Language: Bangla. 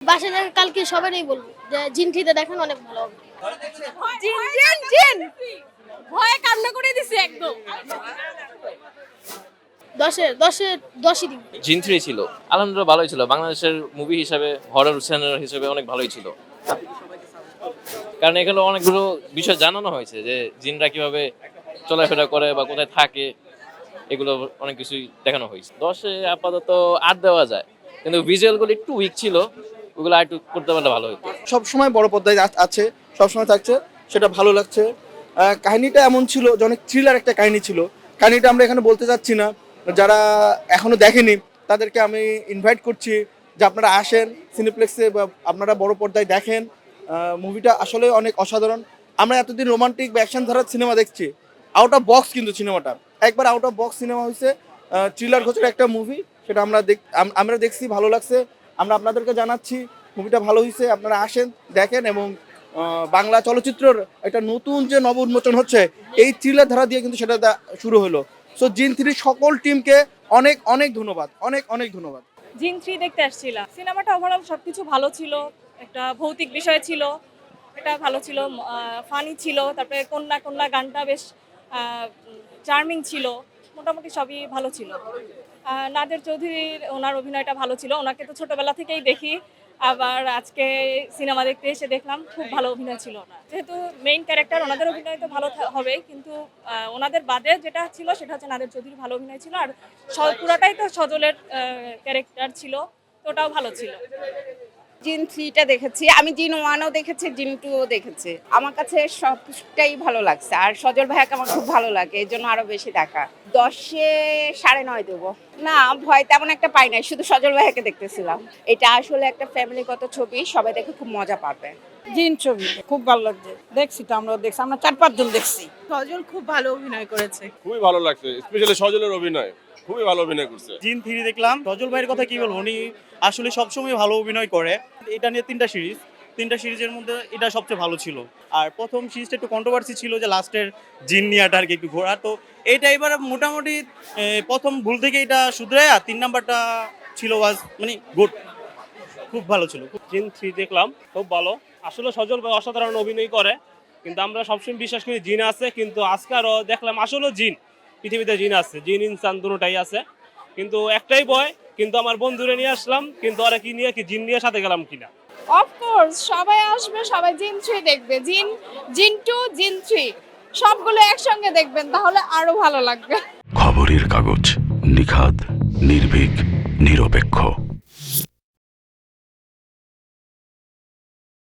বাসায় দেখে কালকে সবারই বলব। যে জিনটিতে দেখেন অনেক ভালো হবে। জিন জিন জিন! ভয়ে কান্না করে দিছি একদম। দশে দশে দশই জিন থ্রি ছিল। আলহামদুলিল্লাহ ভালোই ছিল। বাংলাদেশের মুভি হিসাবে হরর চ্যানেল হিসেবে অনেক ভালোই ছিল। কারণ এখানে অনেকগুলো বিষয় জানানো হয়েছে যে জিনরা কীভাবে চলাফেরা করে বা কোথায় থাকে এগুলো অনেক কিছুই দেখানো হয়েছে। দশে আপাতত আট দেওয়া যায়। কিন্তু ভিজুয়ালগুলো একটু উইক ছিল। ওগুলো আর একটু করতে পারলে ভালো হতো সব সময় বড় পর্দায় আছে সব সময় থাকছে, সেটা ভালো লাগছে। কাহিনীটা এমন ছিল, যে অনেক থ্রিলার একটা কাহিনী ছিল। কাহিনীটা আমরা এখানে বলতে চাচ্ছি না। যারা এখনও দেখেনি, তাদেরকে আমি ইনভাইট করছি যে আপনারা আসেন সিনেপ্লেক্সে বা আপনারা বড় পর্দায় দেখেন। মুভিটা আসলে অনেক অসাধারণ। আমরা এতদিন রোমান্টিক অ্যাকশন ধারার সিনেমা দেখছি। আউট অফ বক্স কিন্তু সিনেমাটা একবার আউট অফ বক্স সিনেমা হয়েছে থ্রিলার ঘোষের একটা মুভি সেটা আমরা দেখ আমরা দেখছি, ভালো লাগছে। আমরা আপনাদেরকে জানাচ্ছি মুভিটা ভালো হয়েছে আপনারা আসেন, দেখেন এবং বাংলা চলচ্চিত্রের একটা নতুন যে নব উন্মোচন হচ্ছে, এই থ্রিলার ধারা দিয়ে কিন্তু সেটা শুরু হলো। সো জিন থ্রি সকল টিমকে অনেক অনেক ধন্যবাদ, অনেক অনেক ধন্যবাদ। জিন থ্রি দেখতে আসছিলাম। সিনেমাটা ওভারঅল সবকিছু ভালো ছিল, একটা ভৌতিক বিষয় ছিল, এটা ভালো ছিল ফানি ছিল, তারপরে কন্যা কন্যা গানটা বেশ চার্মিং ছিল। মোটামুটি সবই ভালো ছিল। নাদের চৌধুরীর ওনার অভিনয়টা ভালো ছিল। ওনাকে তো ছোটবেলা থেকেই দেখি। আবার আজকে সিনেমা দেখতে এসে দেখলাম, খুব ভালো অভিনয় ছিল ওনার। যেহেতু মেইন ক্যারেক্টার ওনাদের অভিনয় তো ভালো হবে। কিন্তু ওনাদের বাদে যেটা ছিল, সেটা হচ্ছে নাদের চৌধুরীর ভালো অভিনয় ছিল। আর পুরাটাই তো সজলের ক্যারেক্টার ছিল। তো ওটাও ভালো ছিল। জিন থ্রিটা দেখেছি, আমি জিন ওয়ানও দেখেছি, জিন টুও দেখেছি। আমার কাছে সবটাই ভালো লাগছে, আর সজল ভাইয়াকে আমার খুব ভালো লাগে, এই জন্য আরও বেশি দেখা। দশে সাড়ে নয় দেবো। না, ভয় তেমন একটা পাই নাই, শুধু সজল ভাইয়াকে দেখতেছিলাম। এটা আসলে একটা ফ্যামিলিগত ছবি, সবাই দেখে খুব মজা পাবে। জিন ছবি, খুব ভালো লাগছে। দেখছি তো আমরা দেখছি, আমরা চার পাঁচজন দেখছি। সজল খুব ভালো অভিনয় করেছে। খুবই ভালো লাগছে স্পেশালি সজলের অভিনয় খুবই ভালো অভিনয় করছে। জিন থ্রি দেখলাম সজল ভাইয়ের কথা কি বলব উনি আসলে সবসময় ভালো অভিনয় করে। এটা নিয়ে তিনটা সিরিজ তিনটা সিরিজের মধ্যে এটা সবচেয়ে ভালো ছিল। আর প্রথম সিরিজটা একটু কন্ট্রোভার্সি ছিল যে লাস্টের জিন নিয়াটা আর কি একটু ঘোরা তো এইটা এবার মোটামুটি প্রথম ভুল থেকে এটা শুধরে আর তিন নাম্বারটা ছিল ওয়াজ মানে গুড খুব ভালো ছিল। জিন থ্রি দেখলাম খুব ভালো। আসলে সজল ভাই অসাধারণ অভিনয় করে কিন্তু আমরা সবসময় বিশ্বাস করি জিন আছে কিন্তু আজকে আরও দেখলাম আসলেও জিন পৃথিবীতে জিন আছে জিন ইনসান দুটাই আছে। কিন্তু একটাই বয় কিন্তু আমার বন্ধুরে নিয়ে আসলাম কিন্তু ওরা কি নিয়ে কি জিন নিয়ে সাথে গেলাম কিনা? অফকোর্স সবাই আসবে সবাই জিন থ্রি দেখবে জিন জিন টু জিন থ্রি সবগুলো একসঙ্গে দেখবেন তাহলে আরও ভালো লাগবে। খবরের কাগজ নিখাদ নির্ভীক নিরপেক্ষ।